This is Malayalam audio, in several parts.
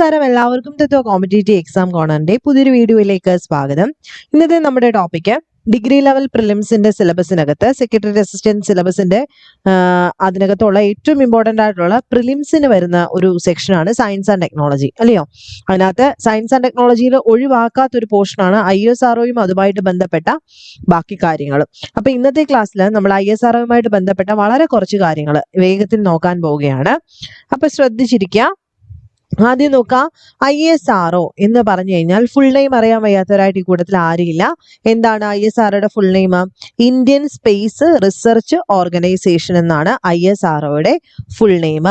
നമസ്കാരം. എല്ലാവർക്കും തത്വ കോമ്പറ്റേറ്റീവ് എക്സാം കോണറിന്റെ പുതിയൊരു വീഡിയോയിലേക്ക് സ്വാഗതം. ഇന്നത്തെ നമ്മുടെ ടോപ്പിക്ക് ഡിഗ്രി ലെവൽ പ്രിലിംസിന്റെ സിലബസിനകത്ത് സെക്രട്ടറി അസിസ്റ്റന്റ് സിലബസിന്റെ അതിനകത്തുള്ള ഏറ്റവും ഇമ്പോർട്ടന്റ് ആയിട്ടുള്ള പ്രിലിംസിന് വരുന്ന ഒരു സെക്ഷനാണ് സയൻസ് ആൻഡ് ടെക്നോളജി അല്ലയോ? അതിനകത്ത് സയൻസ് ആൻഡ് ടെക്നോളജിയിൽ ഒഴിവാക്കാത്ത ഒരു പോർഷനാണ് ഐ എസ് ആർഒയും അതുമായിട്ട് ബന്ധപ്പെട്ട ബാക്കി കാര്യങ്ങൾ അപ്പൊ ഇന്നത്തെ ക്ലാസ്സിൽ നമ്മൾ ഐ എസ് ആർഒയുമായിട്ട് ബന്ധപ്പെട്ട വളരെ കുറച്ച് കാര്യങ്ങൾ വേഗത്തിൽ നോക്കാൻ പോവുകയാണ്. അപ്പൊ ശ്രദ്ധിച്ചിരിക്കുക ആദ്യം നോക്കാം ഐ എസ് ആർ ഒ എന്ന് പറഞ്ഞു കഴിഞ്ഞാൽ ഫുൾ നെയിം അറിയാൻ വയ്യാത്തവരായിട്ട് ഈ കൂട്ടത്തിൽ ആരുമില്ല. എന്താണ് I S ആർഒയുടെ full name Indian space research organisation എന്നാണ് ഐ എസ് ആർ ഒയുടെ full name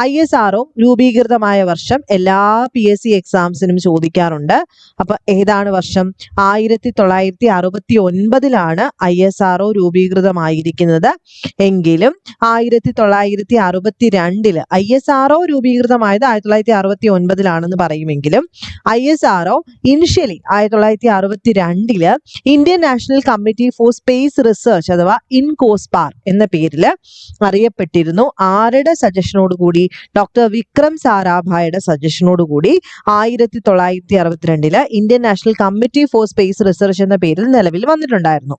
I S R O രൂപീകൃതമായ വർഷം എല്ലാ പി എസ് സി എക്സാംസിനും ചോദിക്കാറുണ്ട്. അപ്പൊ ഏതാണ് വർഷം? ആയിരത്തി തൊള്ളായിരത്തി അറുപത്തി ഒൻപതിലാണ് ഐ എസ് ആർ ഒ രൂപീകൃതമായിരിക്കുന്നത്. എങ്കിലും ആയിരത്തി തൊള്ളായിരത്തി അറുപത്തി രണ്ടിൽ ഐ എസ് ആർ ഒ രൂപീകൃതമായത് ആയിരത്തി തൊള്ളായിരത്തി അറുപത്തി ഒൻപതിലാണെന്ന് പറയുമെങ്കിലും I S R O initially ആയിരത്തി തൊള്ളായിരത്തി അറുപത്തി രണ്ടിൽ Indian national committee for space research അഥവാ ഇൻകോസ്പാർ എന്ന പേരിൽ അറിയപ്പെട്ടിരുന്നു. ആരുടെ സജഷനോട് കൂടി? ഡോക്ടർ വിക്രം സാരാഭായുടെ സജഷനോട് കൂടി ആയിരത്തി തൊള്ളായിരത്തി അറുപത്തിരണ്ടിൽ Indian national committee for space research എന്ന പേരിൽ നിലവിൽ വന്നിട്ടുണ്ടായിരുന്നു.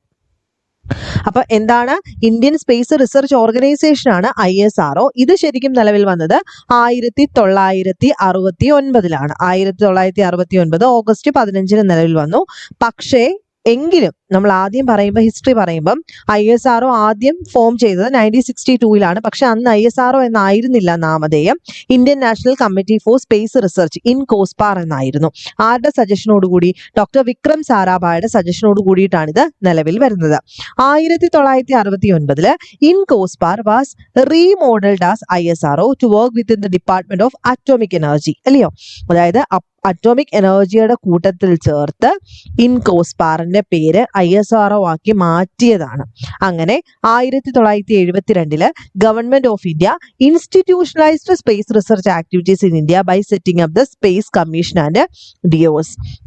അപ്പൊ എന്താണ്? ഇന്ത്യൻ സ്പേസ് റിസർച്ച് ഓർഗനൈസേഷൻ ആണ് ഐ എസ് ആർ ഒ ഇത് ശരിക്കും നിലവിൽ വന്നത് ആയിരത്തി തൊള്ളായിരത്തി അറുപത്തി ഒൻപതിലാണ് ആയിരത്തി തൊള്ളായിരത്തി അറുപത്തി ഒൻപത് ഓഗസ്റ്റ് പതിനഞ്ചിന് നിലവിൽ വന്നു. പക്ഷേ എങ്കിലും നമ്മൾ ആദ്യം പറയുമ്പോൾ ഹിസ്റ്ററി പറയുമ്പം ഐ എസ് ആർ ആദ്യം ഫോം ചെയ്തത് നയന്റീൻ സിക്സ്റ്റി ടൂയിലാണ് പക്ഷെ അന്ന് ഐ എസ് ആർ എന്നായിരുന്നില്ല നാമധേയം. Indian national committee for space research INCOSPAR എന്നായിരുന്നു. ആരുടെ സജഷനോടുകൂടി ഡോക്ടർ വിക്രം സാരാഭായുടെ സജഷനോട് കൂടിയിട്ടാണ് ഇത് നിലവിൽ വരുന്നത്. ആയിരത്തി തൊള്ളായിരത്തി അറുപത്തി ഒൻപതിൽ INCOSPAR was remodelled as I S R to work with in the department of atomic energy അല്ലയോ അതായത് അറ്റോമിക് എനർജിയുടെ കൂട്ടത്തിൽ ചേർത്ത് ഇൻകോസ്പാറിന്റെ പേര് എസ് ആർ ഒ ആക്കി മാറ്റിയതാണ്. അങ്ങനെ ആയിരത്തി തൊള്ളായിരത്തി എഴുപത്തിരണ്ടിൽ government of India institutionalised space research activities in India by setting up the space commission and DOS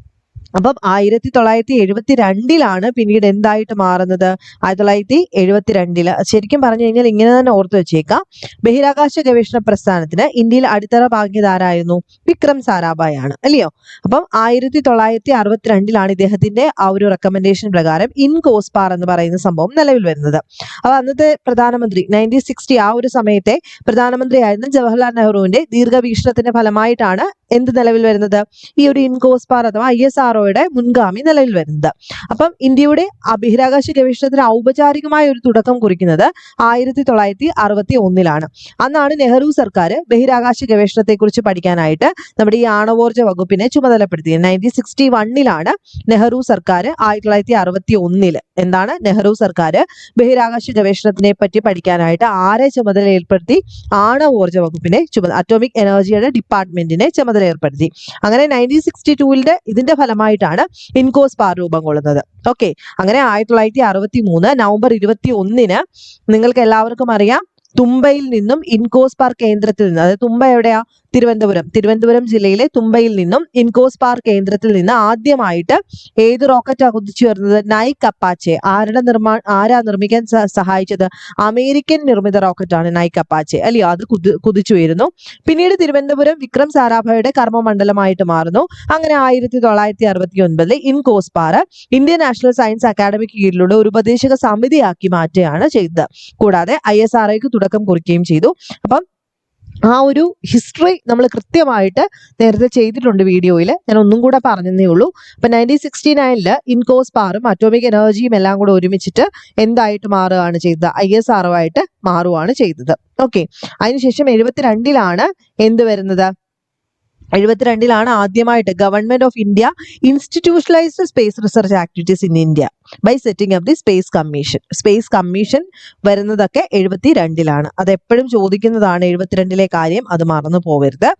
അപ്പം ആയിരത്തി തൊള്ളായിരത്തി എഴുപത്തി രണ്ടിലാണ് പിന്നീട് എന്തായിട്ട് മാറുന്നത്? ആയിരത്തി തൊള്ളായിരത്തി എഴുപത്തി രണ്ടിൽ ശരിക്കും പറഞ്ഞു കഴിഞ്ഞാൽ ഇങ്ങനെ തന്നെ ഓർത്തു വെച്ചേക്കാം. ബഹിരാകാശ ഗവേഷണ പ്രസ്ഥാനത്തിന് ഇന്ത്യയിൽ അടിത്തറ ഭാഗ്യതാരായിരുന്നു വിക്രം സാരാഭായ് ആണ് അല്ലയോ? അപ്പം ആയിരത്തി തൊള്ളായിരത്തി അറുപത്തിരണ്ടിലാണ് ഇദ്ദേഹത്തിന്റെ ആ ഒരു റെക്കമെൻഡേഷൻ പ്രകാരം ഇൻകോസ്പാർ എന്ന് പറയുന്ന സംഭവം നിലവിൽ വരുന്നത്. അപ്പൊ അന്നത്തെ പ്രധാനമന്ത്രി നയന്റീൻ സിക്സ്റ്റി ആ ഒരു സമയത്തെ പ്രധാനമന്ത്രിയായിരുന്ന ജവഹർലാൽ നെഹ്റുവിന്റെ ദീർഘവീക്ഷണത്തിന്റെ ഫലമായിട്ടാണ് എന്ത് നിലവിൽ വരുന്നത്? ഈ ഒരു ഇൻകോസ്പാർ അഥവാ ഐ എസ് ആർഒയുടെ മുൻഗാമി നിലവിൽ വരുന്നത്. അപ്പം ഇന്ത്യയുടെ ബഹിരാകാശ ഗവേഷണത്തിന് ഔപചാരികമായ ഒരു തുടക്കം കുറിക്കുന്നത് ആയിരത്തി തൊള്ളായിരത്തി അറുപത്തി ഒന്നിലാണ് അന്നാണ് നെഹ്റു സർക്കാർ ബഹിരാകാശ ഗവേഷണത്തെ കുറിച്ച് പഠിക്കാനായിട്ട് നമ്മുടെ ഈ ആണവോർജ വകുപ്പിനെ ചുമതലപ്പെടുത്തിയത്. നയന്റീൻ സിക്സ്റ്റി വണ്ണിലാണ് നെഹ്റു സർക്കാർ ആയിരത്തി തൊള്ളായിരത്തി അറുപത്തി ഒന്നിൽ എന്താണ് നെഹ്റു സർക്കാർ ബഹിരാകാശ ഗവേഷണത്തിനെ പറ്റി പഠിക്കാനായിട്ട് ആരെ ചുമതല ഏർപ്പെടുത്തി ആണവോർജ വകുപ്പിനെ ചുമതല അറ്റോമിക് എനർജിയുടെ ഡിപ്പാർട്ട്മെന്റിനെ ചുമതല ഏർപ്പെടുത്തി. അങ്ങനെ നയന്റീൻ സിക്സ്റ്റി ടൂവിന്റെ ഇതിന്റെ ഫലമായിട്ടാണ് ഇൻകോസ് പാർ രൂപം കൊള്ളുന്നത്. ഓക്കെ അങ്ങനെ ആയിരത്തി തൊള്ളായിരത്തി അറുപത്തി മൂന്ന് നവംബർ ഇരുപത്തി ഒന്നിന് നിങ്ങൾക്ക് എല്ലാവർക്കും അറിയാം. തുമ്പയിൽ നിന്നും ഇൻകോസ് പാർക്ക് കേന്ദ്രത്തിൽ നിന്ന് അതായത് തുമ്പ എവിടെയാ? തിരുവനന്തപുരം. തിരുവനന്തപുരം ജില്ലയിലെ തുമ്പയിൽ നിന്നും ഇൻകോസ് പാർക്ക് കേന്ദ്രത്തിൽ നിന്ന് ആദ്യമായിട്ട് ഏത് റോക്കറ്റാ കുതിച്ചുയർന്നത് നൈക് അപ്പാച്ചെ ആരുടെ നിർമ്മാ ആരാ നിർമ്മിക്കാൻ സഹായിച്ചത്? അമേരിക്കൻ നിർമ്മിത റോക്കറ്റാണ് നൈക് അപ്പാച്ചെ അല്ലയോ അത് കുതി കുതിച്ചുയരുന്നു. പിന്നീട് തിരുവനന്തപുരം വിക്രം സാരാഭായുടെ കർമ്മമണ്ഡലമായിട്ട് മാറുന്നു. അങ്ങനെ ആയിരത്തി തൊള്ളായിരത്തി അറുപത്തി ഒൻപതിൽ INCOSPAR Indian national science അക്കാദമിക്ക് കീഴിലുള്ള ഒരു ഉപദേശക സമിതിയാക്കി മാറ്റുകയാണ് ചെയ്തത്. കൂടാതെ ഐ എസ് ആർ തുടക്കം കുറിക്കുകയും ചെയ്തു. അപ്പം ആ ഒരു ഹിസ്റ്ററി നമ്മൾ കൃത്യമായിട്ട് നേരത്തെ ചെയ്തിട്ടുണ്ട് വീഡിയോയിൽ ഞാൻ ഒന്നും കൂടെ പറഞ്ഞതേ ഉള്ളൂ. അപ്പം നയന്റീൻ സിക്സ്റ്റി നയനിൽ ഇൻകോസ് പാറും അറ്റോമിക് എനർജിയും എല്ലാം കൂടെ ഒരുമിച്ചിട്ട് എന്തായിട്ട് മാറുകയാണ് ചെയ്തത്? ഐ എസ് ആറുമായിട്ട് മാറുകയാണ് ചെയ്തത്. ഓക്കെ അതിനുശേഷം എഴുപത്തിരണ്ടിലാണ് എന്ത് വരുന്നത്? എഴുപത്തിരണ്ടിലാണ് ആദ്യമായിട്ട് government of India institutionalised space research activities in India by setting of the space commission space commission വരുന്നതൊക്കെ എഴുപത്തി രണ്ടിലാണ് അത് എപ്പോഴും ചോദിക്കുന്നതാണ് എഴുപത്തിരണ്ടിലെ കാര്യം അത് മറന്നു പോകരുത്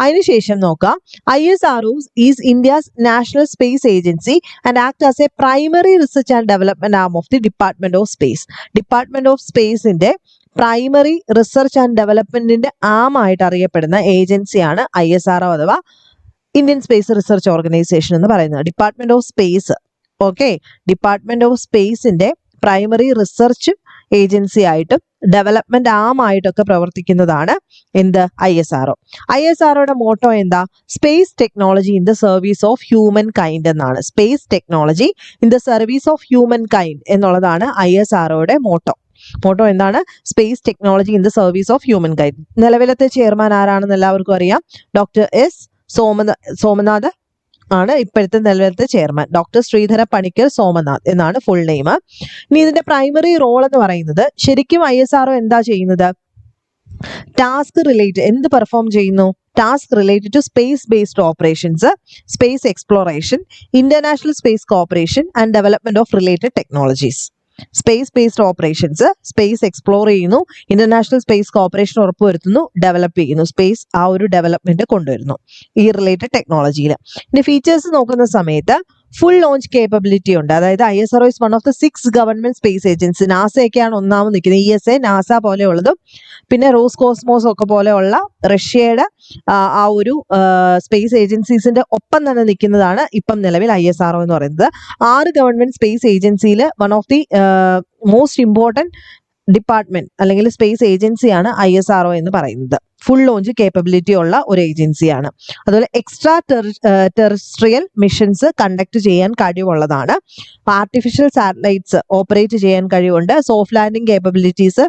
അതിനുശേഷം നോക്കാം. I S R is India's national space agency and act as a primary research and development arm of the department of space department of സ്പേസിന്റെ പ്രൈമറി റിസർച്ച് ആൻഡ് ഡെവലപ്മെന്റിന്റെ ആമായിട്ട് അറിയപ്പെടുന്ന ഏജൻസിയാണ് ഐ എസ് ആർ അഥവാ ഇന്ത്യൻ സ്പേസ് റിസർച്ച് ഓർഗനൈസേഷൻ എന്ന് പറയുന്നത്. Department of space okay department of സ്പേസിന്റെ പ്രൈമറി റിസർച്ച് ഏജൻസി ആയിട്ടും ഡെവലപ്മെന്റ് ആം ആയിട്ടൊക്കെ പ്രവർത്തിക്കുന്നതാണ് എന്ത്? I S R O I S ആർഒയുടെ motto എന്താ? Space technology in the service of human kind എന്നാണ്. Space technology in the service of human kind എന്നുള്ളതാണ് ഐ എസ് ആർഒയുടെ മോട്ടോ മോട്ടോ എന്താണ്? Space technology in the service of human kind നിലവിലത്തെ ചെയർമാൻ ആരാണെന്ന് എല്ലാവർക്കും അറിയാം. ഡോക്ടർ എസ് സോമന സോമനാഥ് ആണ് ഇപ്പോഴത്തെ നിലവിലത്തെ ചെയർമാൻ ഡോക്ടർ ശ്രീധര പണിക്കർ സോമനാഥ് എന്നാണ് ഫുൾ നെയിം ഇനി ഇതിന്റെ പ്രൈമറി റോൾ എന്ന് പറയുന്നത് ശരിക്കും ഐ എസ് ആർഒ എന്താ ചെയ്യുന്നത്? ടാസ്ക് റിലേറ്റഡ് എന്ത് പെർഫോം ചെയ്യുന്നു? Task related to space based operations space exploration international space cooperation and development of related technologies space based operations space explore ചെയ്യുന്നു. ഇന്റർനാഷണൽ സ്പേസ് കോപ്പറേഷൻ ഉറപ്പുവരുത്തുന്നു ഡെവലപ്പ് ചെയ്യുന്നു. സ്പേസ് ആ ഒരു ഡെവലപ്മെന്റ് കൊണ്ടുവരുന്നു. ഈ റിലേറ്റഡ് ടെക്നോളജിയിൽ ഇനി ഫീച്ചേഴ്സ് നോക്കുന്ന സമയത്ത് ഫുൾ ലോഞ്ച് കേപ്പബിലിറ്റി ഉണ്ട്. അതായത് I S R is one of the six government space agency നാസയൊക്കെയാണ് ഒന്നാമത് നിൽക്കുന്നത്. ഇ എസ് എ നാസ പോലെയുള്ളതും പിന്നെ റോസ് കോസ്മോസ് ഒക്കെ പോലെയുള്ള റഷ്യയുടെ ആ, ഒരു സ്പേസ് ഏജൻസീസിന്റെ ഒപ്പം തന്നെ നിൽക്കുന്നതാണ് ഇപ്പം നിലവിൽ ഐ എസ് ആർ എന്ന് പറയുന്നത്. ആറ് ഗവൺമെന്റ് സ്പേസ് ഏജൻസിയിൽ one of the most important department അല്ലെങ്കിൽ സ്പേസ് ഏജൻസിയാണ് ഐ എസ് ആർ എന്ന് പറയുന്നത്. ഫുൾ ലോഞ്ച് കേപ്പബിലിറ്റി ഉള്ള ഒരു ഏജൻസിയാണ് അതുപോലെ എക്സ്ട്രാ ടെറിസ്ട്രിയൽ മിഷൻസ് കണ്ടക്ട് ചെയ്യാൻ കഴിവുള്ളതാണ്. ആർട്ടിഫിഷ്യൽ സാറ്റലൈറ്റ്സ് ഓപ്പറേറ്റ് ചെയ്യാൻ കഴിവുണ്ട്. സോഫ്റ്റ് ലാൻഡിംഗ് കേപ്പബിലിറ്റീസ്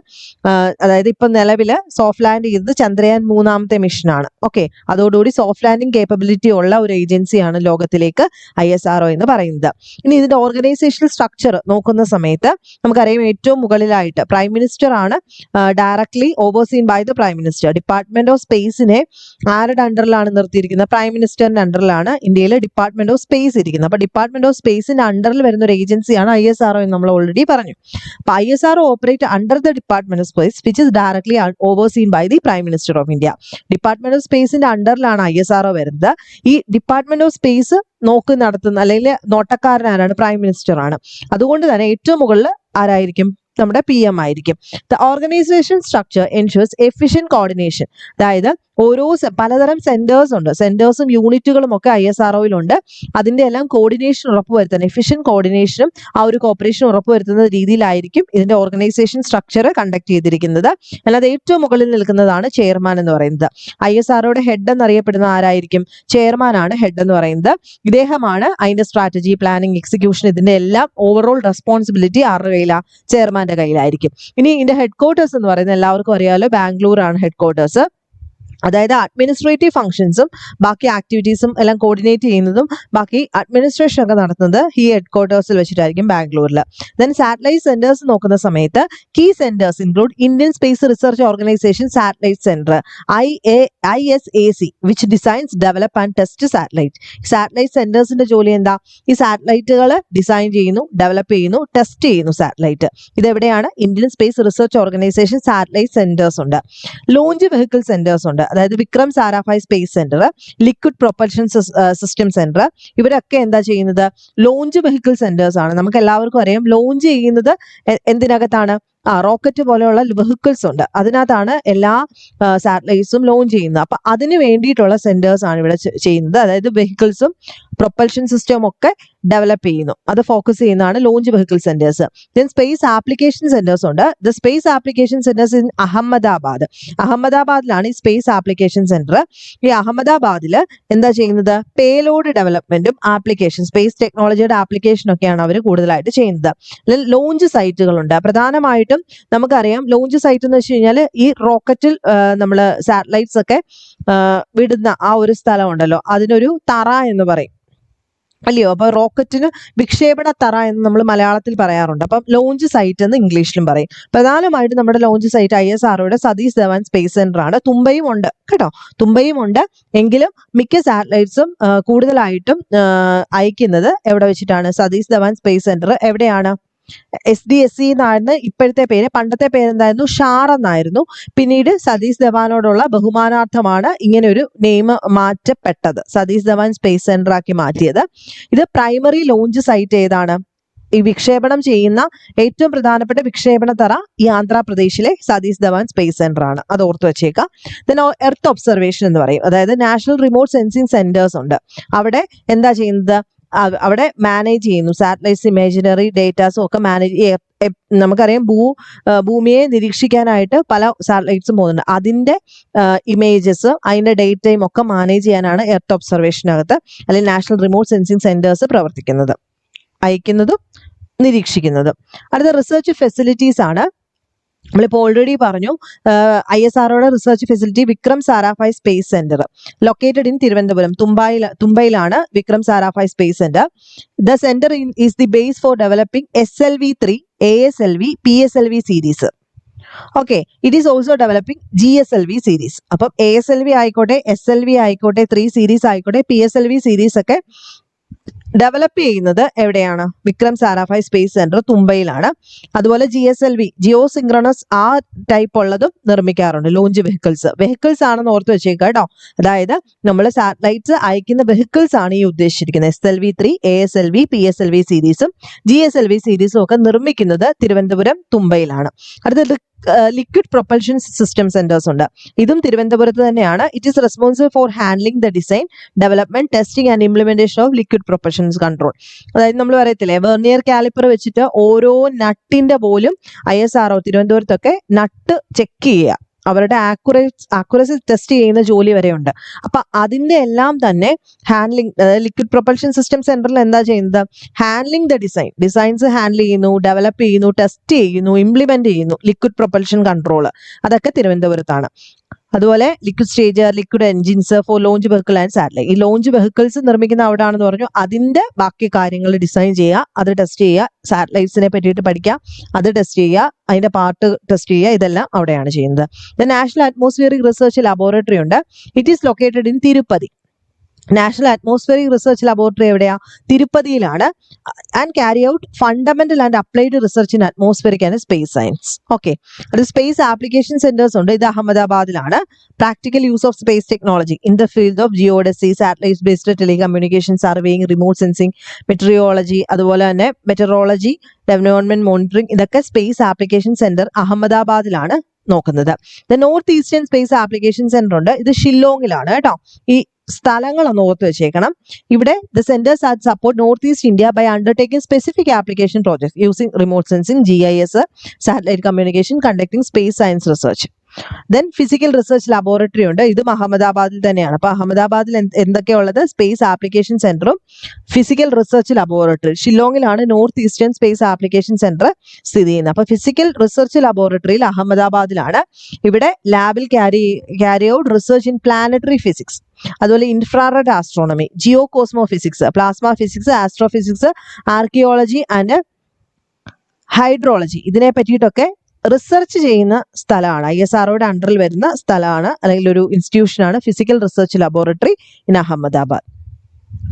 അതായത് ഇപ്പം നിലവിൽ സോഫ്റ്റ് ലാൻഡ് ചെയ്തത് ചന്ദ്രയാൻ മൂന്നാമത്തെ മിഷനാണ് ഓക്കെ അതോടുകൂടി സോഫ്റ്റ് ലാൻഡിംഗ് കേപ്പബിലിറ്റി ഉള്ള ഒരു ഏജൻസിയാണ് ലോകത്തിലേക്ക് ഐ എസ് ആർ എന്ന് പറയുന്നത്. ഇനി ഇതിന്റെ ഓർഗനൈസേഷണൽ സ്ട്രക്ചർ നോക്കുന്ന സമയത്ത് നമുക്കറിയാം ഏറ്റവും മുകളിലായിട്ട് പ്രൈം മിനിസ്റ്റർ ആണ് directly overseen by the prime minister department of സ്പേസിനെ ആരുടെ അണ്ടറിലാണ് നിർത്തിയിരിക്കുന്നത്? പ്രൈം മിനിസ്റ്ററിന്റെ അണ്ടറിലാണ് ഇന്ത്യയിലെ ഡിപ്പാർട്ട്മെന്റ് ഓഫ് സ്പേസ് ഇരിക്കുന്നത്. അപ്പൊ ഡിപ്പാർട്ട്മെന്റ് ഓഫ് സ്പേസിന്റെ അണ്ടറിൽ വരുന്ന ഒരു ഏജൻസിയാണ് ഐ എസ് ആർ എന്ന് നമ്മൾ ഓൾറെഡി പറഞ്ഞു. അപ്പൊ I S R operate under the department of space which is directly overseen by the prime minister of India department of സ്പേസിന്റെ അണ്ടറിലാണ് ഐ എസ് ആർ വരുന്നത്. ഈ ഡിപ്പാർട്ട്മെന്റ് ഓഫ് സ്പേസ് നോക്ക് നടത്തുന്ന അല്ലെങ്കിൽ നോട്ടക്കാരൻ ആരാണ്? പ്രൈം മിനിസ്റ്റർ ആണ്. അതുകൊണ്ട് തന്നെ ഏറ്റവും മുകളിൽ ആരായിരിക്കും? നമ്മുടെ പി എം ആയിരിക്കും. The organisation structure ensures efficient coordination അതായത് ഓരോ പലതരം സെന്റേഴ്സ് ഉണ്ട്. സെന്റേഴ്സും യൂണിറ്റുകളും ഒക്കെ ഐ എസ് ആർ ഒയിലുണ്ട് അതിന്റെ എല്ലാം കോർഡിനേഷൻ ഉറപ്പുവരുത്താൻ എഫിഷ്യൻ കോർഡിനേഷനും ആ ഒരു കോപ്പറേഷൻ ഉറപ്പുവരുത്തുന്ന രീതിയിലായിരിക്കും ഇതിന്റെ ഓർഗനൈസേഷൻ സ്ട്രക്ചർ കണ്ടക്ട് ചെയ്തിരിക്കുന്നത്. അല്ലാതെ ഏറ്റവും മുകളിൽ നിൽക്കുന്നതാണ് ചെയർമാൻ എന്ന് പറയുന്നത്. ഐ എസ് ആർഒയുടെ ഹെഡ് എന്നറിയപ്പെടുന്ന ആരായിരിക്കും? ചെയർമാൻ ആണ് ഹെഡ് എന്ന് പറയുന്നത്. ഇദ്ദേഹമാണ് അതിന്റെ സ്ട്രാറ്റജി പ്ലാനിങ് എക്സിക്യൂഷൻ ഇതിന്റെ എല്ലാം ഓവറോൾ റെസ്പോൺസിബിലിറ്റി ആരുടെ കയ്യിലാണ് ചെയർമാന്റെ കയ്യിലായിരിക്കും. ഇനി ഇതിന്റെ ഹെഡ് ക്വാർട്ടേഴ്സ് എന്ന് പറയുന്നത് എല്ലാവർക്കും അറിയാലോ. ബാംഗ്ലൂർ ആണ് ഹെഡ് ക്വാർട്ടേഴ്സ് അതായത് അഡ്മിനിസ്ട്രേറ്റീവ് ഫംഗ്ഷൻസും ബാക്കി ആക്ടിവിറ്റീസും എല്ലാം കോർഡിനേറ്റ് ചെയ്യുന്നതും ബാക്കി അഡ്മിനിസ്ട്രേഷൻ ഒക്കെ നടത്തുന്നത് ഈ ഹെഡ് ക്വാർട്ടേഴ്സിൽ വെച്ചിട്ടായിരിക്കും ബാംഗ്ലൂരിൽ ദെൻ സാറ്റലൈറ്റ് സെന്റേഴ്സ് നോക്കുന്ന സമയത്ത് key centres include Indian space research organisation satellite centre I A I S A C which designs develop and test satellite satellite സെന്റേഴ്സിന്റെ ജോലി എന്താ? ഈ സാറ്റലൈറ്റുകൾ ഡിസൈൻ ചെയ്യുന്നു ഡെവലപ്പ് ചെയ്യുന്നു ടെസ്റ്റ് ചെയ്യുന്നു satellite ഇതെവിടെയാണ്? Indian space research organisation satellite centres ഉണ്ട്. ലോഞ്ച് വെഹിക്കിൾ സെന്റേഴ്സ് ഉണ്ട്. അതായത് Vikram Sarabhai space centre liquid propulsion system centre ഇവരൊക്കെ എന്താ ചെയ്യുന്നത്? ലോഞ്ച് വെഹിക്കിൾ സെന്റേഴ്സ് ആണ്. നമുക്ക് എല്ലാവർക്കും അറിയാം ലോഞ്ച് ചെയ്യുന്നത് എന്തിനകത്താണ്? ആ റോക്കറ്റ് പോലെയുള്ള വെഹിക്കിൾസ് ഉണ്ട്. അതിനകത്താണ് എല്ലാ സാറ്റലൈറ്റ്സും ലോഞ്ച് ചെയ്യുന്നത്. അപ്പൊ അതിന് വേണ്ടിയിട്ടുള്ള സെന്റേഴ്സ് ആണ് ഇവിടെ ചെയ്യുന്നത്. അതായത് വെഹിക്കിൾസും പ്രൊപ്പൽഷൻ സിസ്റ്റം ഒക്കെ ഡെവലപ്പ് ചെയ്യുന്നു. അത് ഫോക്കസ് ചെയ്യുന്നതാണ് launch vehicle centres then space application centres ഉണ്ട്. The space application centres in Ahmedabad അഹമ്മദാബാദിലാണ് ഈ സ്പേസ് ആപ്ലിക്കേഷൻ സെന്റർ ഈ അഹമ്മദാബാദിൽ എന്താ ചെയ്യുന്നത്? പേലോഡ് ഡെവലപ്മെന്റും ആപ്ലിക്കേഷൻ സ്പേസ് ടെക്നോളജിയുടെ ആപ്ലിക്കേഷൻ ഒക്കെയാണ് അവർ കൂടുതലായിട്ട് ചെയ്യുന്നത്. ലോഞ്ച് സൈറ്റുകളുണ്ട് പ്രധാനമായിട്ടും നമുക്കറിയാം ലോഞ്ച് സൈറ്റ് എന്ന് വെച്ച് കഴിഞ്ഞാൽ ഈ റോക്കറ്റിൽ നമ്മൾ സാറ്റലൈറ്റ്സ് ഒക്കെ വിടുന്ന ആ ഒരു സ്ഥലമുണ്ടല്ലോ. അതിനൊരു തറ എന്ന് പറയും. അല്ലയോ? അപ്പൊ റോക്കറ്റിന് വിക്ഷേപണ തറ എന്ന് നമ്മൾ മലയാളത്തിൽ പറയാറുണ്ട്. അപ്പം ലോഞ്ച് സൈറ്റ് എന്ന് ഇംഗ്ലീഷിലും പറയും. പ്രധാനമായിട്ടും നമ്മുടെ ലോഞ്ച് സൈറ്റ് ഐ എസ് ആർഒയുടെ സതീഷ് ധവാൻ സ്പേസ് സെന്റർ ആണ്. തുമ്പയും ഉണ്ട്. കേട്ടോ? തുമ്പയും ഉണ്ട്. എങ്കിലും മിക്ക സാറ്റലൈറ്റ്സും കൂടുതലായിട്ടും അയക്കുന്നത് എവിടെ വെച്ചിട്ടാണ്? സതീഷ് ധവാൻ സ്പേസ് സെന്റർ എവിടെയാണ്? എസ് ഡി എസ് സി എന്നായിരുന്നു ഇപ്പോഴത്തെ പേര്. പണ്ടത്തെ പേരെന്തായിരുന്നു? ഷാർ എന്നായിരുന്നു. പിന്നീട് സതീഷ് ധവാനോടുള്ള ബഹുമാനാർത്ഥമാണ് ഇങ്ങനെ ഒരു നെയിം മാറ്റപ്പെട്ടത്. സതീഷ് ധവാൻ സ്പേസ് സെന്റർ ആക്കി മാറ്റിയത്. ഇത് പ്രൈമറി ലോഞ്ച് സൈറ്റ് ഏതാണ്? ഈ വിക്ഷേപണം ചെയ്യുന്ന ഏറ്റവും പ്രധാനപ്പെട്ട വിക്ഷേപണ തറ ഈ ആന്ധ്രാപ്രദേശിലെ സതീഷ് ധവാൻ സ്പേസ് സെന്റർ ആണ്. അത് ഓർത്തു വെച്ചേക്കാം ദെൻ എർത്ത് ഒബ്സർവേഷൻ എന്ന് പറയും. അതായത് നാഷണൽ റിമോട്ട് സെൻസിങ് സെന്റേഴ്സ് ഉണ്ട്. അവിടെ എന്താ ചെയ്യുന്നത്? അവിടെ മാനേജ് ചെയ്യുന്നു. സാറ്റലൈറ്റ്സ് ഇമേജിനറി ഡേറ്റാസും ഒക്കെ മാനേജ് നമുക്കറിയാം ഭൂ ഭൂമിയെ നിരീക്ഷിക്കാനായിട്ട് പല സാറ്റലൈറ്റ്സും പോകുന്നുണ്ട്. അതിന്റെ ഇമേജസ് അതിന്റെ ഡേറ്റയും ഒക്കെ മാനേജ് ചെയ്യാനാണ് എർത്ത് ഒബ്സർവേഷനകത്ത് അല്ലെങ്കിൽ നാഷണൽ റിമോട്ട് സെൻസിങ് സെന്റേഴ്സ് പ്രവർത്തിക്കുന്നത്. അയക്കുന്നതും നിരീക്ഷിക്കുന്നതും. അടുത്ത റിസർച്ച് ഫെസിലിറ്റീസ് ആണ് നമ്മളിപ്പോൾ ഓൾറെഡി പറഞ്ഞു I S ആർഒയുടെ research facility Vikram Sarabhai space centre located in Thiruvananthapuram തുമ്പായി തുമ്പയിലാണ് Vikram Sarabhai space centre the centre is the base for developing S L V three A S L V P S L V series okay it is also developing G S L V series അപ്പം എ എസ് എൽ വി ആയിക്കോട്ടെ എസ് എൽ വി ആയിക്കോട്ടെ ത്രീ സീരീസ് ആയിക്കോട്ടെ P S L V series ഒക്കെ ഡെവലപ്പ് ചെയ്യുന്നത് എവിടെയാണ്? വിക്രം സാരാഭായ് സ്പേസ് സെന്റർ തുമ്പയിലാണ് അതുപോലെ G S L V geosynchronous ആ ടൈപ്പ് ഉള്ളതും നിർമ്മിക്കാറുണ്ട്. ലോഞ്ച് വെഹിക്കിൾസ് വെഹിക്കിൾസ് ആണെന്ന് ഓർത്ത് വെച്ചേക്കുക കേട്ടോ. അതായത് നമ്മൾ സാറ്റലൈറ്റ്സ് അയക്കുന്ന വെഹിക്കിൾസ് ആണ് ഈ ഉദ്ദേശിച്ചിരിക്കുന്നത്. S L V three A S L V P S L V സീരീസും ജി എസ് എൽ വി സീരീസും ഒക്കെ നിർമ്മിക്കുന്നത് തിരുവനന്തപുരം തുമ്പയിലാണ് അടുത്തത് ലിക്വിഡ് പ്രൊപ്പൽഷൻ സിസ്റ്റം സെന്റേഴ്സ് ഉണ്ട്. ഇതും തിരുവനന്തപുരത്ത് തന്നെയാണ്. It is responsible for handling the design development testing and implementation of liquid propulsions control അതായത് നമ്മൾ പറയത്തില്ലേ വെർണിയർ കാലിപ്പർ വെച്ചിട്ട് ഓരോ നട്ടിന്റെ പോലും ഐ എസ് ആർ തിരുവനന്തപുരത്തൊക്കെ നട്ട് ചെക്ക് ചെയ്യുക. അവരുടെ ആക്യുറേറ്റ് ആക്യുറസി ടെസ്റ്റ് ചെയ്യുന്ന ജോലി വരെയുണ്ട് അപ്പൊ അതിന്റെ എല്ലാം തന്നെ ഹാൻഡ്ലിംഗ് ലിക്വിഡ് പ്രൊപ്പൽഷൻ സിസ്റ്റം സെന്ററിൽ എന്താ ചെയ്യുന്നത്? Handling the design designs handle ചെയ്യുന്നു ഡെവലപ്പ് ചെയ്യുന്നു ടെസ്റ്റ് ചെയ്യുന്നു ഇംപ്ലിമെന്റ് ചെയ്യുന്നു ലിക്വിഡ് പ്രൊപ്പൽഷൻ കൺട്രോൾ അതൊക്കെ തിരുവനന്തപുരത്താണ്. അതുപോലെ liquid stage liquid engines for launch vehicle and satellite ഈ ലോഞ്ച് വെഹിക്കിൾസ് നിർമ്മിക്കുന്ന അവിടെയാണെന്ന് പറഞ്ഞു. അതിന്റെ ബാക്കി കാര്യങ്ങൾ ഡിസൈൻ ചെയ്യുക അത് ടെസ്റ്റ് ചെയ്യുക സാറ്റലൈറ്റ്സിനെ പറ്റിയിട്ട് പഠിക്കുക അത് ടെസ്റ്റ് ചെയ്യുക അതിന്റെ പാർട്ട് ടെസ്റ്റ് ചെയ്യുക ഇതെല്ലാം അവിടെയാണ് ചെയ്യുന്നത്. The national atmospheric research laboratory ഉണ്ട്. It is located in Tirupati national atmospheric research laboratory എവിടെയാ? തിരുപ്പതിയിലാണ്. And carry out fundamental and applied research in atmospheric and space science okay അത് സ്പേസ് ആപ്ലിക്കേഷൻ സെന്റേഴ്സ് ഉണ്ട്. ഇത് അഹമ്മദാബാദിലാണ്. Practical use of space technology in the field of geodesy satellite based telecommunication surveying remote sensing meteorology അതുപോലെ തന്നെ മെറ്ററോളജി എൻവയോൺമെന്റ് മോണിറ്ററിംഗ് ഇതൊക്കെ സ്പേസ് ആപ്ലിക്കേഷൻ സെന്റർ അഹമ്മദാബാദിലാണ് നോക്കുന്നത്. North eastern space application centre ഉണ്ട്. ഇത് ഷില്ലോങ്ങിലാണ് കേട്ടോ. ഈ സ്ഥലങ്ങൾ ഒന്ന് ഓർത്ത് വെച്ചേക്കണം. ഇവിടെ the centres at support north east India by undertaking specific application project using remote sensing G I S satellite communication conducting space science research then physical research laboratory ഉണ്ട്. ഇതും അഹമ്മദാബാദിൽ തന്നെയാണ്. അപ്പൊ അഹമ്മദാബാദിൽ എന്ത് എന്തൊക്കെയുള്ളത് സ്പേസ് ആപ്ലിക്കേഷൻ സെന്ററും physical research laboratory ഷില്ലോങ്ങിലാണ് north eastern space application centre സ്ഥിതി ചെയ്യുന്നത്. അപ്പൊ ഫിസിക്കൽ റിസർച്ച് ലബോറട്ടറിയിൽ അഹമ്മദാബാദിലാണ്. ഇവിടെ ലാബിൽ carry carry out research in planetary physics അതുപോലെ infrared astronomy geo cosmo physics plasma physics astrophysics archaeology and hydrology ഇതിനെ പറ്റിയിട്ടൊക്കെ റിസർച്ച് ചെയ്യുന്ന സ്ഥലമാണ്. ഐ എസ് ആർഒയുടെ അണ്ടറിൽ വരുന്ന സ്ഥലമാണ്. അല്ലെങ്കിൽ ഒരു ഇൻസ്റ്റിറ്റ്യൂഷനാണ് physical research laboratory in Ahmedabad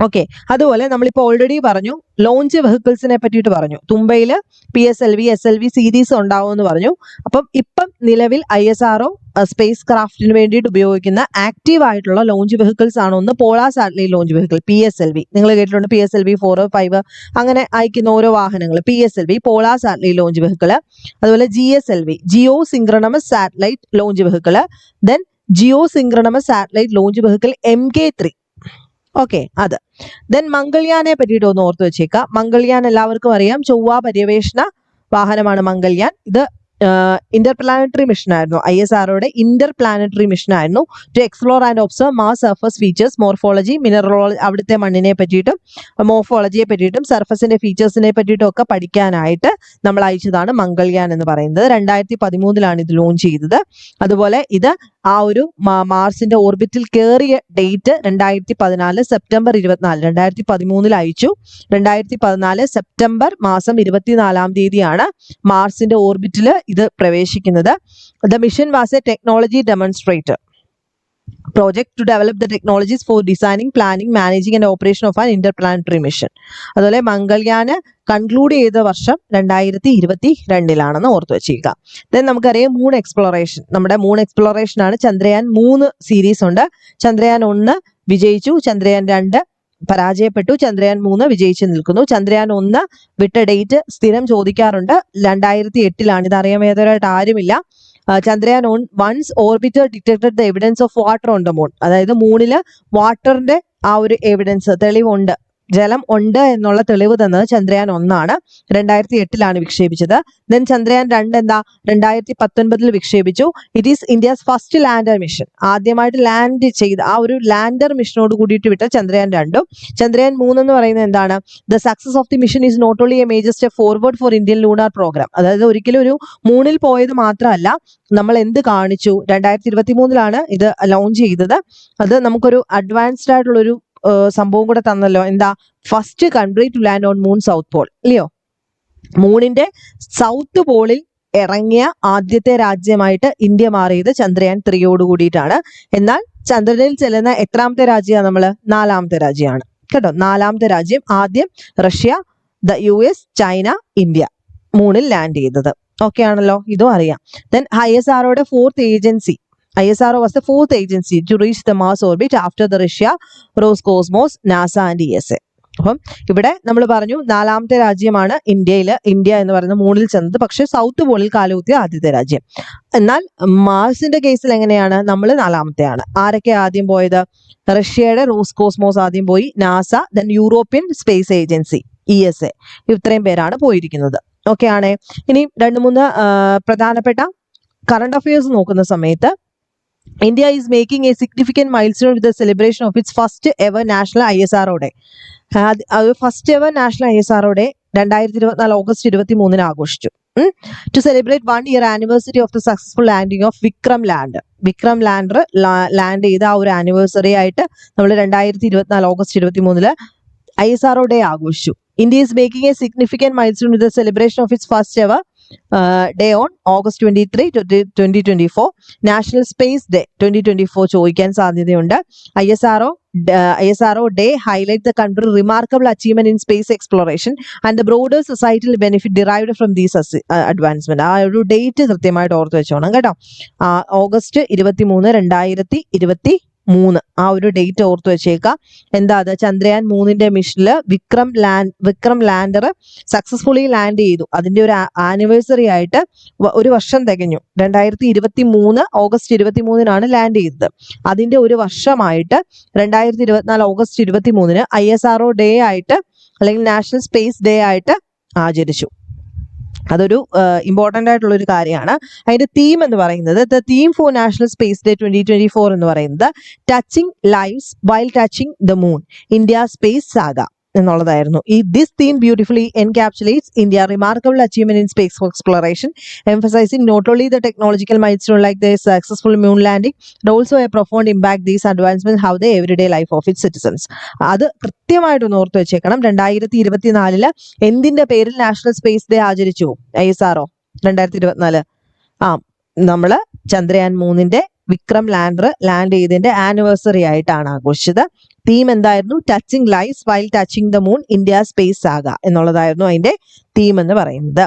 okay അതുപോലെ നമ്മളിപ്പോൾ ഓൾറെഡി പറഞ്ഞു ലോഞ്ച് വെഹിക്കിൾസിനെ പറ്റിയിട്ട് പറഞ്ഞു. തുമ്പയിൽ P S L V S L V series ഉണ്ടാവുമെന്ന് പറഞ്ഞു. അപ്പം ഇപ്പം നിലവിൽ I S R O space ക്രാഫ്റ്റിന് വേണ്ടിയിട്ട് ഉപയോഗിക്കുന്ന ആക്റ്റീവ് ആയിട്ടുള്ള ലോഞ്ച് വെഹിക്കിൾസ് ആണ് ഒന്ന് polar satellite launch vehicle P S L V നിങ്ങൾ കേട്ടിട്ടുണ്ട് P S L V four five അങ്ങനെ അയക്കുന്ന ഓരോ വാഹനങ്ങൾ. P S L V polar satellite launch vehicle അതുപോലെ G S L V geosynchronous satellite launch vehicle then geosynchronous satellite launch vehicle M K three okay അത്. ദെൻ മംഗൾയാനെ പറ്റിയിട്ട് ഒന്ന് ഓർത്ത് വെച്ചേക്കാം. മംഗൾയാൻ എല്ലാവർക്കും അറിയാം. ചൊവ്വ പര്യവേഷണ വാഹനമാണ് മംഗൾയാൻ. ഇത് ഇന്റർ പ്ലാനറ്ററി മിഷൻ ആയിരുന്നു. ഐ എസ് ആർഒയുടെ ഇന്റർ പ്ലാനറ്ററി മിഷൻ ആയിരുന്നു. To explore and observe Mars surface features morphology mineralogy അവിടുത്തെ മണ്ണിനെ പറ്റിയിട്ടും മോർഫോളജിയെ പറ്റിയിട്ടും സർഫസിന്റെ ഫീച്ചേഴ്സിനെ പറ്റിയിട്ടും ഒക്കെ പഠിക്കാനായിട്ട് നമ്മൾ അയച്ചതാണ് മംഗൾയാൻ എന്ന് പറയുന്നത്. രണ്ടായിരത്തി പതിമൂന്നിലാണ് ഇത് ലോഞ്ച് ചെയ്തത്. അതുപോലെ ഇത് ആ ഒരു മാർസിന്റെ ഓർബിറ്റിൽ കയറിയ ഡേറ്റ് രണ്ടായിരത്തി പതിനാല് സെപ്റ്റംബർ ഇരുപത്തിനാല് രണ്ടായിരത്തി പതിമൂന്നിൽ അയച്ചു. രണ്ടായിരത്തി പതിനാല് സെപ്റ്റംബർ മാസം ഇരുപത്തിനാലാം തീയതിയാണ് മാർസിന്റെ ഓർബിറ്റിൽ ഇത് പ്രവേശിക്കുന്നത്. The mission was a technology demonstrator project to develop the technologies for designing planning managing and operation of an interplanetary mission അതുപോലെ മംഗൾയാന് കൺക്ലൂഡ് ചെയ്ത വർഷം രണ്ടായിരത്തി ഇരുപത്തി രണ്ടിലാണെന്ന് ഓർത്തു വെച്ചേക്കുക ദെൻ നമുക്കറിയാം മൂൺ എക്സ്പ്ലോറേഷൻ നമ്മുടെ മൂൺ എക്സ്പ്ലോറേഷൻ ആണ് ചന്ദ്രയാൻ മൂന്ന് സീരീസ് ഉണ്ട്. ചന്ദ്രയാൻ ഒന്ന് വിജയിച്ചു ചന്ദ്രയാൻ രണ്ട് പരാജയപ്പെട്ടു ചന്ദ്രയാൻ മൂന്ന് വിജയിച്ചു നിൽക്കുന്നു. ചന്ദ്രയാൻ ഒന്ന് വിട്ട ഡേറ്റ് സ്ഥിരം ചോദിക്കാറുണ്ട്. രണ്ടായിരത്തി എട്ടിലാണ് ഇത് അറിയാൻ വേദരായിട്ട് ആരുമില്ല. Chandrayaan on one's orbiter detected the evidence of water on the moon അതായത് മൂണിൽ വാട്ടറിന്റെ ആ ഒരു എവിഡൻസ് തെളിവുണ്ട്. ജലം ഉണ്ട് എന്നുള്ള തെളിവ് തന്നത് ചന്ദ്രയാൻ ഒന്നാണ്. രണ്ടായിരത്തി എട്ടിലാണ് വിക്ഷേപിച്ചത്. ദെൻ ചന്ദ്രയാൻ രണ്ട് എന്താ? രണ്ടായിരത്തി പത്തൊൻപതിൽ വിക്ഷേപിച്ചു. It is India's first lander mission ആദ്യമായിട്ട് ലാൻഡ് ചെയ്ത് ആ ഒരു ലാൻഡർ മിഷനോട് കൂടിയിട്ട് വിട്ട ചന്ദ്രയാൻ രണ്ടും. ചന്ദ്രയാൻ മൂന്ന് എന്ന് പറയുന്നത് എന്താണ്? The success of the mission is not only a major step forward for Indian lunar programme അതായത് ഒരിക്കലും ഒരു മൂണിൽ പോയത് മാത്രമല്ല നമ്മൾ എന്ത് കാണിച്ചു? രണ്ടായിരത്തി ഇരുപത്തി മൂന്നിലാണ് ഇത് ലോഞ്ച് ചെയ്തത്. അത് നമുക്കൊരു അഡ്വാൻസ്ഡ് ആയിട്ടുള്ള ഒരു സംഭവം കൂടെ തന്നല്ലോ. എന്താ? First country to land on moon south pole അല്ലയോ മൂണിന്റെ സൗത്ത് പോളിൽ ഇറങ്ങിയ ആദ്യത്തെ രാജ്യമായിട്ട് ഇന്ത്യ മാറിയത് ചന്ദ്രയാൻ ത്രീയോട് കൂടിയിട്ടാണ്. എന്നാൽ ചന്ദ്രനിൽ ചെല്ലുന്ന എത്രാമത്തെ രാജ്യമാണ് നമ്മൾ നാലാമത്തെ രാജ്യമാണ്. കേട്ടോ? നാലാമത്തെ രാജ്യം ആദ്യം Russia the U S China India മൂണിൽ land ചെയ്തത്. ഓക്കെ ആണല്ലോ? ഇതും അറിയാം. Then I S ആർഒയുടെ fourth agency fourth agency to reach the Mars orbit after the Russia Roscosmos NASA and E S A അപ്പം ഇവിടെ നമ്മൾ പറഞ്ഞു നാലാമത്തെ രാജ്യമാണ് ഇന്ത്യയിൽ ഇന്ത്യ എന്ന് പറയുന്ന മൂന്നിൽ ചെന്നത്. പക്ഷേ സൗത്ത് പോളിൽ കാലുകുത്തിയ ആദ്യത്തെ രാജ്യം. എന്നാൽ മാർസിന്റെ കേസിൽ എങ്ങനെയാണ്? നമ്മൾ നാലാമത്തെയാണ്. ആരൊക്കെ ആദ്യം പോയത്? റഷ്യയുടെ റോസ് കോസ്മോസ് ആദ്യം പോയി NASA then European space agency E S A ഇത്രയും പേരാണ് പോയിരിക്കുന്നത്. ഓക്കെ ആണേ ഇനി രണ്ട് മൂന്ന് പ്രധാനപ്പെട്ട കറണ്ട് അഫയേഴ്സ് നോക്കുന്ന സമയത്ത് India is making a significant milestone with with the celebration of its first ever national I S ആറോടെ first ever national I S ആർഒയുടെ രണ്ടായിരത്തി ഇരുപത്തിനാല് ഓഗസ്റ്റ് ഇരുപത്തി മൂന്നിന് ആഘോഷിച്ചു to celebrate one year anniversary of the successful landing of Vikram land Vikram lander land ചെയ്ത ആ ഒരു ആനിവേഴ്സറി ആയിട്ട് നമ്മൾ രണ്ടായിരത്തി ഇരുപത്തിനാല് ഓഗസ്റ്റ് ഇരുപത്തി മൂന്നിൽ I S R O day ആഘോഷിച്ചു. India is making a significant milestone with the celebration of its first ever day on August twenty three twenty twenty four national space day twenty twenty four ചോദിക്കാൻ സാധ്യതയുണ്ട്. I S R O I S R O day highlight the country remarkable achievement in space exploration and the broader സൊസൈറ്റിയിൽ benefit derived from these advancement ആ ഒരു ഡേറ്റ് കൃത്യമായിട്ട് ഓർത്ത് വെച്ചോണം കേട്ടോ. ഓഗസ്റ്റ് ഇരുപത്തി മൂന്ന് രണ്ടായിരത്തി ഇരുപത്തി മൂന്ന്. ആ ഒരു ഡേറ്റ് ഓർത്ത് വെച്ചേക്കാം. എന്താ അത്? ചന്ദ്രയാൻ മൂന്നിന്റെ മിഷനിൽ Vikram land Vikram lander successfully land ചെയ്തു. അതിന്റെ ഒരു ആനിവേഴ്സറി ആയിട്ട് ഒരു വർഷം തികഞ്ഞു. രണ്ടായിരത്തി ഇരുപത്തി മൂന്ന് ഓഗസ്റ്റ് ഇരുപത്തി മൂന്നിനാണ് ലാൻഡ് ചെയ്തത്. അതിന്റെ ഒരു വർഷമായിട്ട് രണ്ടായിരത്തി ഇരുപത്തിനാല് ഓഗസ്റ്റ് ഇരുപത്തി മൂന്നിന് ഐ എസ് ആർ ഡേ ആയിട്ട് അല്ലെങ്കിൽ നാഷണൽ സ്പേസ് ഡേ ആയിട്ട് ആചരിച്ചു. അതൊരു ഇമ്പോർട്ടന്റ് ആയിട്ടുള്ള ഒരു കാര്യമാണ്. അതിന്റെ തീം എന്ന് പറയുന്നത് the theme for national space day twenty twenty four എന്ന് പറയുന്നത് touching lives while touching the moon India space saga എന്നുള്ളതായിരുന്നു. ഈ this theme beautifully encapsulates India remarkable achievement in space exploration emphasizing not only the technological milestone like the successful moon landing, but also a profound impact these advancement how the every day life of it citizens അത് കൃത്യമായിട്ടൊന്ന് ഓർത്ത് വെച്ചേക്കണം. രണ്ടായിരത്തി ഇരുപത്തിനാലിൽ എന്തിന്റെ പേരിൽ നാഷണൽ സ്പേസ് ഡേ ആചരിച്ചു? ഐ എസ് ആർഒ രണ്ടായിരത്തി ഇരുപത്തിനാല് ആ നമ്മൾ ചന്ദ്രയാൻ മൂന്നിന്റെ വിക്രം ലാൻഡർ ലാൻഡ് ചെയ്തതിന്റെ ആനിവേഴ്സറി ആയിട്ടാണ് ആഘോഷിച്ചത്. തീം എന്തായിരുന്നു? Touching life while touching the moon India space saga എന്നുള്ളതായിരുന്നു അതിന്റെ തീം എന്ന് പറയുന്നത്.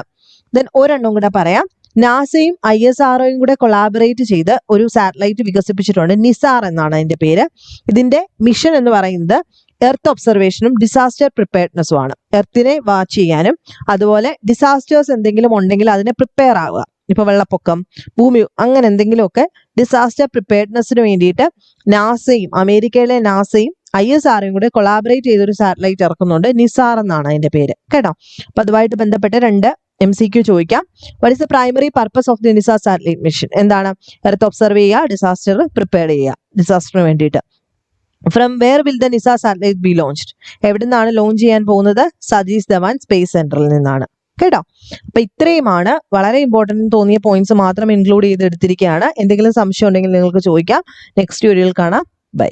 ദെൻ ഒരെണ്ണം കൂടെ പറയാം. നാസയും ഐ എസ് ആർഒയും കൂടെ കൊളാബറേറ്റ് ചെയ്ത് ഒരു സാറ്റലൈറ്റ് വികസിപ്പിച്ചിട്ടുണ്ട്. നിസാർ എന്നാണ് അതിന്റെ പേര്. ഇതിന്റെ മിഷൻ എന്ന് പറയുന്നത് എർത്ത് ഒബ്സർവേഷനും ഡിസാസ്റ്റർ പ്രിപ്പയർഡ്നെസ്സും ആണ്. എർത്തിനെ വാച്ച് ചെയ്യാനും അതുപോലെ ഡിസാസ്റ്റേഴ്സ് എന്തെങ്കിലും ഉണ്ടെങ്കിൽ അതിനെ പ്രിപ്പയർ ആവുക. ഇപ്പൊ വെള്ളപ്പൊക്കം ഭൂമി അങ്ങനെ എന്തെങ്കിലുമൊക്കെ ഡിസാസ്റ്റർ പ്രിപ്പയർഡ്നെസ്സിന് വേണ്ടിയിട്ട് നാസയും അമേരിക്കയിലെ നാസയും ഐ എസ് ആറും കൂടെ കൊളാബറേറ്റ് ചെയ്തൊരു സാറ്റലൈറ്റ് ഇറക്കുന്നുണ്ട്. നിസാർ എന്നാണ് അതിന്റെ പേര്. കേട്ടോ? അപ്പൊ അതുമായിട്ട് ബന്ധപ്പെട്ട് രണ്ട് എം സി ക്യു ചോദിക്കാം. What is the primary purpose of the NISAR satellite mission എന്താണ്? എർത്ത് ഒബ്സർവ് ചെയ്യുക ഡിസാസ്റ്റർ പ്രിപ്പയർ ചെയ്യുക ഡിസാസ്റ്ററിന് വേണ്ടിയിട്ട്. From where will the NISAR satellite be launched എവിടെ നിന്നാണ് ലോഞ്ച് ചെയ്യാൻ പോകുന്നത്? സതീഷ് ധവാൻ സ്പേസ് സെന്ററിൽ നിന്നാണ്. കേട്ടോ? അപ്പൊ ഇത്രയുമാണ് വളരെ ഇമ്പോർട്ടന്റ് തോന്നിയ പോയിന്റ്സ് മാത്രം ഇൻക്ലൂഡ് ചെയ്ത് എടുത്തിരിക്കുകയാണ് എന്തെങ്കിലും സംശയം ഉണ്ടെങ്കിൽ നിങ്ങൾക്ക് ചോദിക്കാം. നെക്സ്റ്റ് വീഡിയോയിൽ കാണാം. ബൈ